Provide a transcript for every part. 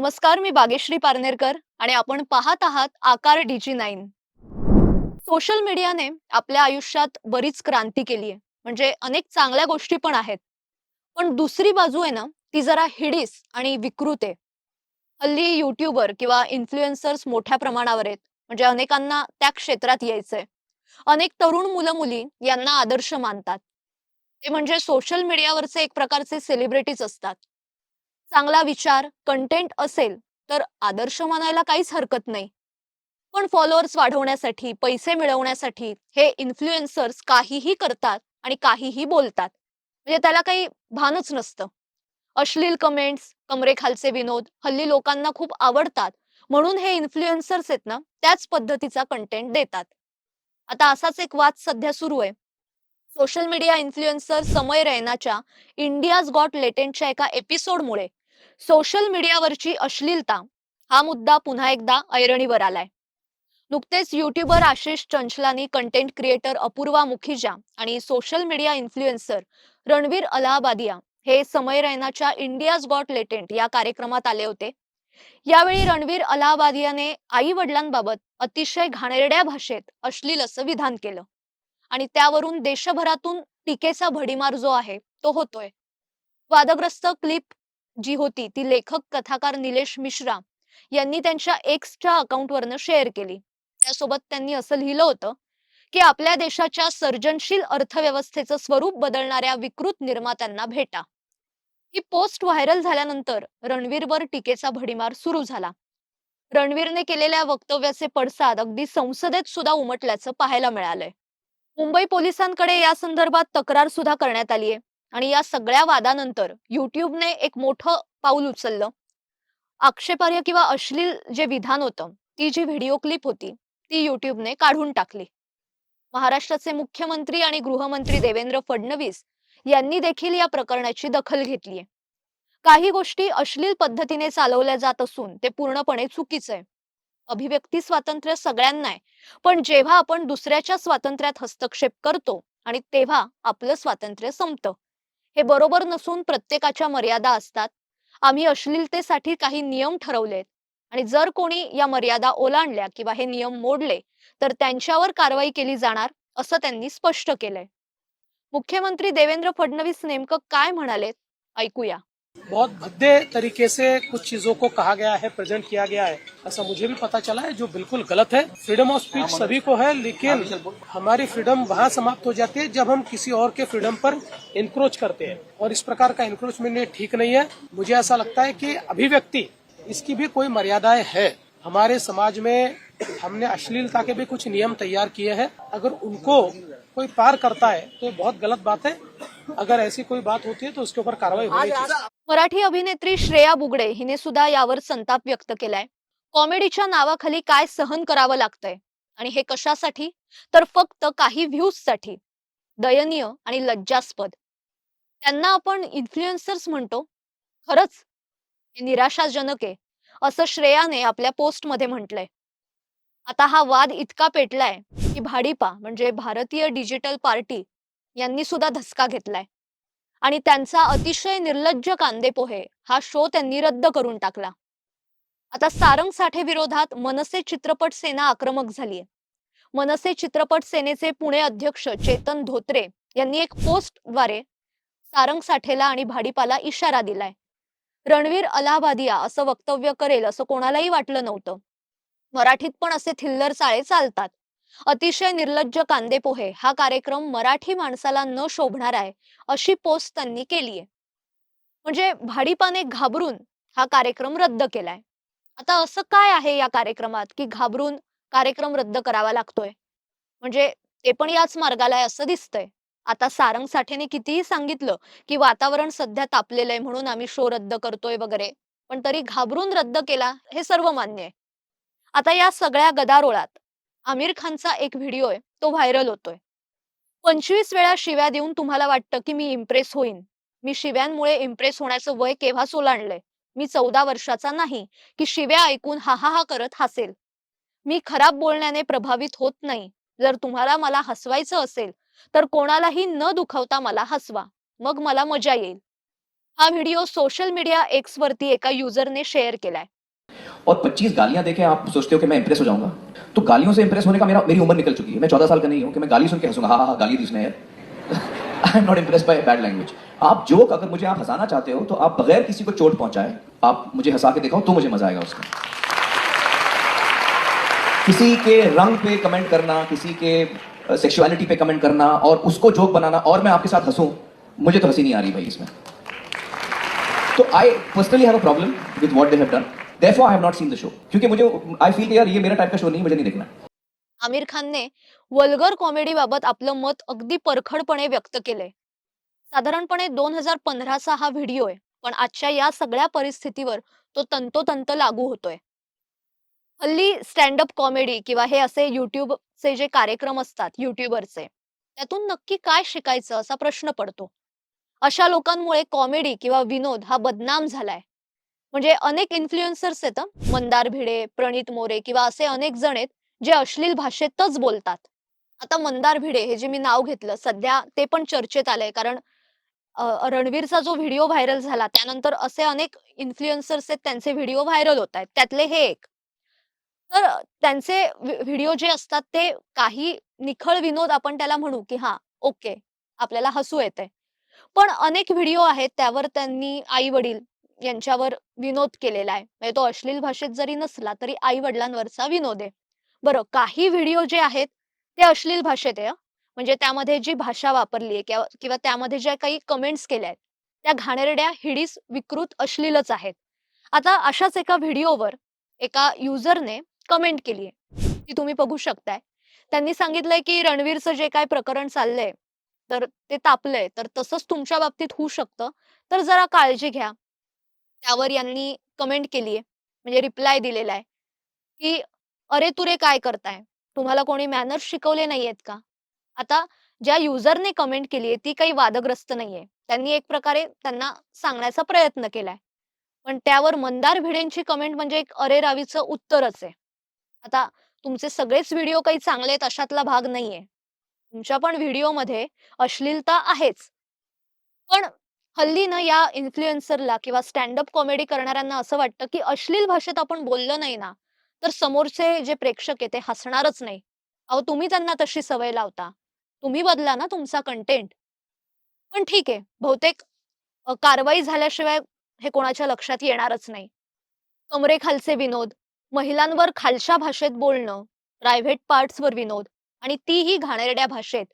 नमस्कार मी बागेश्री पारनेरकर आणि आपण पाहत आहात आकार डीजी नाईन. सोशल मीडियाने आपल्या आयुष्यात बरीच क्रांती केली आहे. म्हणजे अनेक चांगल्या गोष्टी पण आहेत. पण दुसरी बाजू आहे ना ती जरा हिडीस आणि विकृत आहे. हल्ली युट्यूबर किंवा इन्फ्लुएन्सर्स मोठ्या प्रमाणावर आहेत. म्हणजे अनेकांना त्या क्षेत्रात यायचंय. अनेक तरुण मुलं मुली यांना आदर्श मानतात. ते म्हणजे सोशल मीडियावरचे एक प्रकारचे सेलिब्रिटीज असतात. चांगला विचार कंटेंट असेल तर आदर्श मानायला काहीच हरकत नाही. पण फॉलोअर्स वाढवण्यासाठी पैसे मिळवण्यासाठी हे इन्फ्लुएन्सर्स काहीही करतात आणि काहीही बोलतात. म्हणजे त्याला काही भानच नसतं. अश्लील कमेंट्स कमरेखालचे विनोद हल्ली लोकांना खूप आवडतात. म्हणून हे इन्फ्लुएन्सर्स आहेत ना त्याच पद्धतीचा कंटेंट देतात. आता असाच एक वाद सध्या सुरू आहे. सोशल मीडिया इन्फ्लुएन्सर समय रैनाच्या इंडियाज गॉट लेटेंटच्या एका एपिसोडमुळे सोशल मीडियावरची अश्लीलता हा मुद्दा पुन्हा एकदा ऐरणीवर आलाय. नुकतेच YouTuber Ashish Chanchlani content creator Apoorva Mukhija आणि social media influencer Ranveer Allahbadia हे समय रैनाच्या इंडियाज गॉट लेटेंट या कार्यक्रमात आले होते. यावेळी रणवीर अलाहाबादियाने आई वडिलांबाबत अतिशय घाणेरड्या भाषेत अश्लील असं विधान केलं आणि त्यावरून देशभरातून टीकेचा भडीमार जो आहे तो होतोय. वादग्रस्त क्लिप जी होती ती लेखक कथाकार निलेश मिश्रा यांनी त्यांच्या एक्सच्या अकाउंटवरनं शेअर केली. त्यासोबत त्यांनी असं लिहिलं होतं की आपल्या देशाच्या सर्जनशील अर्थव्यवस्थेचं स्वरूप बदलणाऱ्या विकृत निर्मात्यांना भेटा. ही पोस्ट व्हायरल झाल्यानंतर रणवीरवर टीकेचा भडीमार सुरू झाला. रणवीरने केलेल्या वक्तव्याचे पडसाद अगदी संसदेत सुद्धा उमटल्याचं पाहायला मिळालंय. मुंबई पोलिसांकडे या संदर्भात तक्रार सुद्धा करण्यात आली आहे आणि या सगळ्या वादानंतर युट्यूबने एक मोठं पाऊल उचललं. आक्षेपार्ह किंवा अश्लील जे विधान होतं ती जी व्हिडिओ क्लिप होती ती युट्यूबने काढून टाकली. महाराष्ट्राचे मुख्यमंत्री आणि गृहमंत्री देवेंद्र फडणवीस यांनी देखील या प्रकरणाची दखल घेतलीय काही गोष्टी अश्लील पद्धतीने चालवल्या जात असून ते पूर्णपणे चुकीचं आहे. अभिव्यक्ती स्वातंत्र्य सगळ्यांना आहे पण जेव्हा आपण दुसऱ्याच्या स्वातंत्र्यात हस्तक्षेप करतो आणि तेव्हा आपलं स्वातंत्र्य संपतं. हे बरोबर नसून प्रत्येकाच्या मर्यादा असतात. आम्ही अश्लीलतेसाठी काही नियम ठरवलेत आणि जर कोणी या मर्यादा ओलांडल्या किंवा हे नियम मोडले तर त्यांच्यावर कारवाई केली जाणार असं त्यांनी स्पष्ट केलंय. मुख्यमंत्री देवेंद्र फडणवीस नेमकं काय म्हणालेत? ऐकूया. बहुत भद्दे तरीके से कुछ चीज़ों को कहा गया है प्रेजेंट किया गया है। ऐसा मुझे भी पता चला है जो बिल्कुल गलत है। फ्रीडम ऑफ़ स्पीच सभी को है लेकिन हमारी फ्रीडम वहाँ समाप्त हो जाती है जब हम किसी और के फ्रीडम पर इंक्रोच करते हैं। और इस प्रकार का इंक्रोचमेंट ये ठीक नहीं है। मुझे ऐसा लगता है कि अभिव्यक्ति इसकी भी कोई मर्यादाएँ है। हमारे समाज में हमने अश्लीलता के भी कुछ नियम तैयार किए हैं। अगर उनको कोई पार करता है तो बहुत गलत बात है। अगर ऐसी कोई बात होती है तो उसके ऊपर कार्रवाई चाहिए। मराठी अभिनेत्री श्रेया बुगडे हिने सुद्धा यावर संताप व्यक्त केलाय. कॉमेडीच्या नावाखाली काय सहन करावं लागतंय? आणि हे कशासाठी? तर फक्त काही व्ह्यूजसाठी. दयनीय आणि लज्जास्पद. त्यांना आपण इन्फ्लुएन्सर्स म्हणतो. खरंच? हे निराशाजनक आहे असं श्रेयाने आपल्या पोस्टमध्ये म्हटलंय. आता हा वाद इतका पेटलाय की भाडीपा म्हणजे भारतीय डिजिटल पार्टी यांनी सुद्धा धसका घेतलाय. आणि त्यांचा अतिशय निर्लज्ज कांदेपोहे हा शो त्यांनी रद्द करून टाकला. आता सारंग साठे विरोधात मनसे चित्रपट सेना आक्रमक झालीय. मनसे चित्रपट सेनेचे पुणे अध्यक्ष चेतन धोत्रे यांनी एक पोस्टद्वारे सारंग साठेला आणि भाडीपाला इशारा दिलाय. रणवीर अलाहाबादिया असं वक्तव्य करेल असं कोणालाही वाटलं नव्हतं. मराठीत पण असे थिल्लर चाळे चालतात. अतिशय निर्लज्ज कांदेपोहे हा कार्यक्रम मराठी माणसाला न शोभणार आहे अशी पोस्ट त्यांनी केली आहे. म्हणजे भाडीपाने घाबरून हा कार्यक्रम रद्द केलाय. आता असं काय आहे या कार्यक्रमात की घाबरून कार्यक्रम रद्द करावा लागतोय? म्हणजे ते पण याच मार्गाला आहे असं दिसतंय. आता सारंग साठेने कितीही सांगितलं की वातावरण सध्या तापलेलं आहे म्हणून आम्ही शो रद्द करतोय वगैरे पण तरी घाबरून रद्द केला हे सर्व मान्य आहे. आता या सगळ्या गदारोळात आमिर खानचा एक व्हिडिओ आहे तो व्हायरल होतोय. पंचवीस वेळा शिव्या देऊन तुम्हाला वाटतं की मी इम्प्रेस होईन. मी शिव्यांमुळे इम्प्रेस होण्याचं वय केव्हा सोलांडलंय? मी चौदा वर्षाचा नाही की शिव्या ऐकून हा हा हा करत हसेल. मी खराब बोलण्याने प्रभावित होत नाही. जर तुम्हाला मला हसवायचं असेल तर कोणालाही न दुखवता मला हसवा. मग मला मजा येईल. हा व्हिडिओ सोशल मीडिया एक्स वरती एका युजरने शेअर केलाय. और 25 गालियाँ देखें आप सोचते हो कि मैं इंप्रेस हो जाऊँगा। तो गालियों से इंप्रेस होने का मेरा मेरी उम्र निकल चुकी है। मैं चौदह साल का नहीं हूँ कि मैं गाली सुन के हंसूँगा। हाँ हाँ हाँ गाली दी इसने I am not impress by bad language आप जोक अगर मुझे आप हंसाना चाहते हो तो आप बगैर किसी को चोट पहुँचाए, आप मुझे हंसा के दिखाओ तो मुझे मज़ा आएगा उसका। किसी के रंग पे कमेंट करना, किसी के सेक्सुअलिटी पे कमेंट करना और उसको जोक बनाना और मैं आपके साथ हंसूं, मुझे तो हँसी नहीं आ रही भाई इसमें। तो I personally have a problem with what they have done therefore I have not seen the show क्योंकि मुझे आई फील यार ये मेरा टाइप का शो नहीं मुझे नहीं देखना आमिर खानने वल्गर कॉमेडी बाबत आपलं मत अगदी परखडपणे व्यक्त केलंय. साधारणपणे दोन हजार पंधराचा हा व्हिडिओ आहे पण आजच्या या सगळ्या परिस्थितीवर तो तंतोतंत लागू होतोय. हल्ली स्टँडअप कॉमेडी किंवा हे असे युट्यूबचे जे कार्यक्रम असतात युट्यूबरचे त्यातून नक्की काय शिकायचं असा प्रश्न पडतो. अशा लोकांमुळे कॉमेडी किंवा विनोद हा बदनाम झालाय. म्हणजे अनेक इन्फ्लुएन्सर्स आहेत मंदार भिडे प्रणित मोरे किंवा असे अनेक जण आहेत जे अश्लील भाषेतच बोलतात. आता मंदार भिडे हे जे मी नाव घेतलं सध्या ते पण चर्चेत आलंय. कारण रणवीरचा जो व्हिडिओ व्हायरल झाला त्यानंतर असे अनेक इन्फ्लुएन्सर्स आहेत त्यांचे व्हिडिओ व्हायरल होत आहेत. त्यातले हे एक. तर त्यांचे व्हिडिओ जे असतात ते काही निखळ विनोद आपण त्याला म्हणू की हा ओके आपल्याला हसू येते पण अनेक व्हिडिओ आहेत त्यावर त्यांनी आई वडील यांच्यावर विनोद केलेला आहे. म्हणजे तो अश्लील भाषेत जरी नसला तरी आई वडिलांवरचा विनोद आहे. बरं काही व्हिडिओ जे आहेत ते अश्लील भाषेत आहे म्हणजे त्यामध्ये जी भाषा वापरली आहे किंवा किंवा त्यामध्ये ज्या काही कमेंट्स केल्या आहेत त्या घाणेरड्या हिडीस विकृत अश्लीलच आहेत. आता अशाच एका व्हिडिओवर एका युजरने कमेंट केली आहे ती तुम्ही बघू शकताय. त्यांनी सांगितलंय की रणवीरचं जे काय प्रकरण चाललंय तर ते तापलंय तर तसंच तुमच्या बाबतीत होऊ शकतं. तर जरा काळजी घ्या. त्यावर यांनी कमेंट केली आहे म्हणजे रिप्लाय दिलेला आहे. की अरे तुरे काय करताय? तुम्हाला कोणी मॅनर्स शिकवले नाहीयेत का? आता ज्या युजरने कमेंट केली आहे ती काही वादग्रस्त नाहीये. त्यांनी एक प्रकारे त्यांना सांगण्याचा प्रयत्न केलाय. पण त्यावर मंदार भिडेंची कमेंट म्हणजे एक अरे रावीचं उत्तरच आहे. आता तुमचे सगळेच व्हिडिओ काही चांगले आहेत अशातला भाग नाहीये. तुमच्या पण व्हिडिओमध्ये अश्लीलता आहेच. पण हल्ली ना या इन्फ्लुएन्सरला किंवा स्टँडअप कॉमेडी करणाऱ्यांना असं वाटतं की अश्लील भाषेत आपण बोललं नाही ना तर समोरचे जे प्रेक्षक आहे ते हसणारच नाही. अहो तुम्ही त्यांना तशी सवय लावता. तुम्ही बदला ना तुमचा कंटेंट पण ठीक आहे बहुतेक अ, कारवाई झाल्याशिवाय हे कोणाच्या लक्षात येणारच नाही. कमरेखालचे विनोद महिलांवर खालच्या भाषेत बोलणं प्रायव्हेट पार्ट्सवर विनोद आणि तीही घाणेरड्या भाषेत.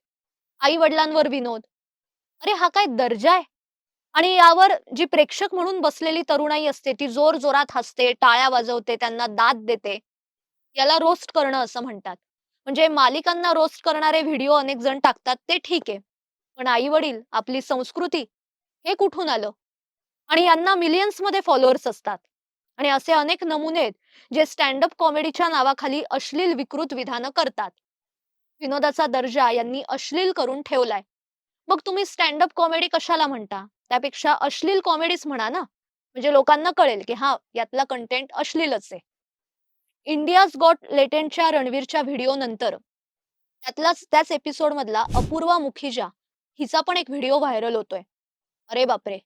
आई वडिलांवर विनोद. अरे हा काय दर्जा आहे? आणि यावर जी प्रेक्षक म्हणून बसलेली तरुणाई असते ती जोर जोरात हसते टाळ्या वाजवते त्यांना दाद देते याला रोस्ट करणं असं म्हणतात. म्हणजे मालिकांना रोस्ट करणारे व्हिडिओ अनेक जण टाकतात ते ठीक आहे. पण आई वडील आपली संस्कृती हे कुठून आलं? आणि यांना मिलियन्समध्ये फॉलोअर्स असतात. आणि असे अनेक नमुने आहेत जे स्टँडअप कॉमेडीच्या नावाखाली अश्लील विकृत विधानं करतात. विनोदाचा दर्जा यांनी अश्लील करून ठेवलाय. मग तुम्ही स्टँडअप कॉमेडी कशाला म्हणता? त्यापेक्षा अश्लील कॉमेडीच म्हणा ना म्हणजे लोकांना कळेल की हा यातला कंटेंट अश्लीलच आहे. इंडियाज गॉट लेटेंटच्या रणवीरच्या व्हिडिओ नंतर त्यातलाच त्याच एपिसोड मधला अपूर्वा मुखीजा हिचा पण एक व्हिडिओ व्हायरल होतोय. अरे बापरे!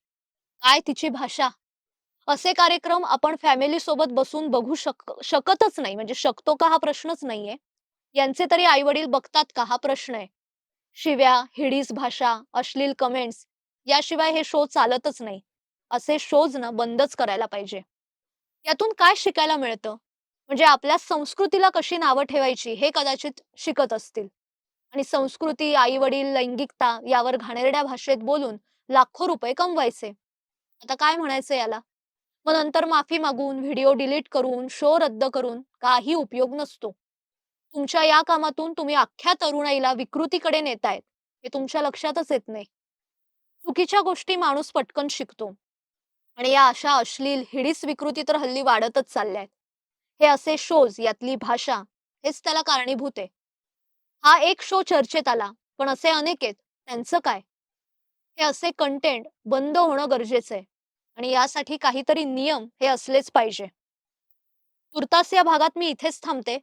काय तिची भाषा? असे कार्यक्रम आपण फॅमिली सोबत बसून बघू शक शकतच नाही म्हणजे शकतो का हा प्रश्नच नाहीये. यांचे तरी आई वडील बघतात का हा प्रश्न आहे. शिव्या हिडीस भाषा अश्लील कमेंट्स याशिवाय हे शो चालतच नाही. असे शोज ना बंदच करायला पाहिजे. यातून काय शिकायला मिळतं? म्हणजे आपल्या संस्कृतीला कशी नावं ठेवायची हे कदाचित शिकत असतील. आणि संस्कृती आई वडील लैंगिकता यावर घाणेरड्या भाषेत बोलून लाखो रुपये कमवायचे. आता काय म्हणायचं याला? मग नंतर माफी मागून व्हिडिओ डिलीट करून शो रद्द करून काही उपयोग नसतो. तुमच्या या कामातून तुम्ही अख्ख्या तरुणाईला विकृतीकडे नेतायत. हे तुमच्या लक्षातच येत नाही. चुकीच्या गोष्टी माणूस पटकन शिकतो. आणि या अशा अश्लील हिडीस विकृती तर हल्ली वाढतच चालल्या आहेत हे असे शोज यातली भाषा हेच त्याला कारणीभूत आहे. हा एक शो चर्चेत आला पण असे अनेक आहेत. त्यांचं काय? हे असे कंटेंट बंद होणं गरजेचं आहे. आणि यासाठी काहीतरी नियम हे असलेच पाहिजे. तुर्तास या भागात मी इथेच थांबते.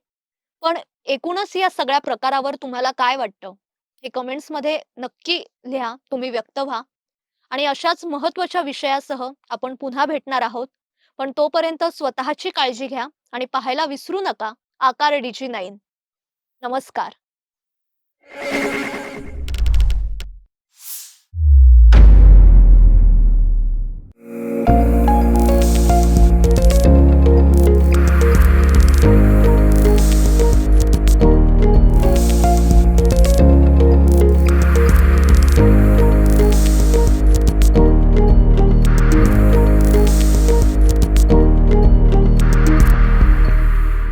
पण एकूणच या सगळ्या प्रकारावर तुम्हाला काय वाटतं? हे कमेंट्समध्ये नक्की लिहा तुम्ही व्यक्त व्हा. आणि अशाच महत्त्वाच्या विषयासह आपण पुन्हा भेटणार आहोत. पण तोपर्यंत स्वतःची काळजी घ्या आणि पाहायला विसरू नका. आकार डीजी नाईन नमस्कार.